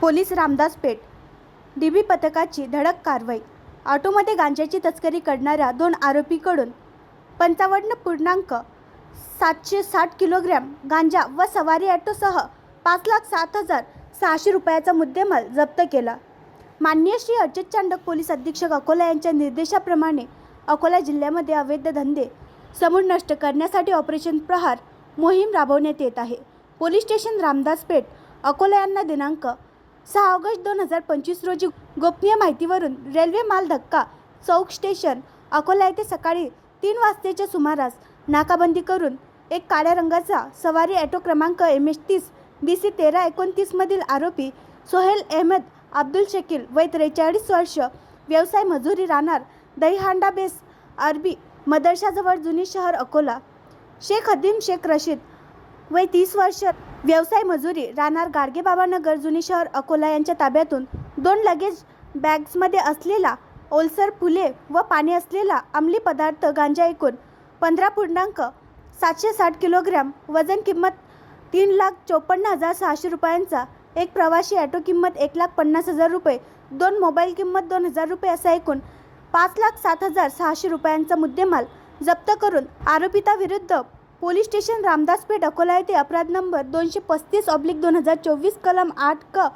Police Ramdas Peth. DB पथकाची धडक कारवाई. ऑटोमध्ये गांजाची तस्करी करणाऱ्या दोन आरोपीकडून पंचावन्न पूर्णांक सातशे साठ किलोग्रॅम गांजा व सवारी ॲटोसह पाच लाख सात हजार सहाशे रुपयाचा मुद्देमाल जप्त केला. माननीय श्री अच्युत चांडक पोलीस अधीक्षक अकोला यांच्या निर्देशाप्रमाणे अकोला जिल्ह्यामध्ये अवैध धंदे समूळ नष्ट करण्यासाठी ऑपरेशन प्रहार मोहीम राबवण्यात येत आहे. पोलीस स्टेशन रामदास पेठ अकोला यांना दिनांक सहा ऑगस्ट दोन हजार पंचवीस रोजी गोपनीय माहितीवरून रेल्वे माल धक्का चौक स्टेशन अकोला येथे सकाळी तीन वाजतेच्या सुमारास नाकाबंदी करून एक काळ्या रंगाचा सवारी ॲटो क्रमांक एम एच तीस बी सी तेरा एकोणतीसमधील आरोपी सोहेल अहमद अब्दुल शकील वय त्रेचाळीस वर्ष व्यवसाय मजुरी राहणार दहीहांडा बेस अरबी मदरशाजवळ जुनी शहर अकोला. शेख हदीम शेख रशीद वय तीस वर्ष व्यवसाय मजुरी राहणार गाडगेबाबानगर जुनी शहर अकोला यांच्या ताब्यातून दोन लगेज बॅग्समध्ये असलेला ओलसर फुले व पाणी असलेला अंमली पदार्थ गांजा एकूण पंधरा पूर्णांक सातशे साठ किलोग्रॅम वजन किंमत तीन लाख चोपन्न हजार सहाशे रुपयांचा एक प्रवासी ॲटो किंमत एक लाख पन्नास हजार रुपये दोन मोबाईल किंमत दोन हजार रुपये असा एकूण पाच लाख सात हजार सहाशे रुपयांचा मुद्देमाल जप्त करून आरोपिताविरुद्ध पोलीस स्टेशन रामदासपेठ अकोला येथे अपराध नंबर दोनशे पस्तीस ऑब्लिक दोन हजार चोवीस कलम आठ क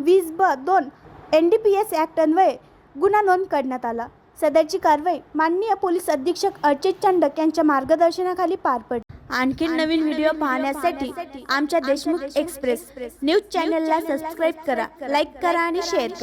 वीस ब दोन N D P S act अन्वये गुन्हा नोंद करण्यात आला. सदरची कारवाई माननीय पोलीस अधीक्षक अर्चित चंडक यांच्या मार्गदर्शनाखाली पार पडली. आणखीन नवीन व्हिडिओ पाहण्यासाठी आमच्या देशमुख एक्सप्रेस न्यूज चॅनलला सबस्क्राईब करा लाईक करा आणि शेअर करा.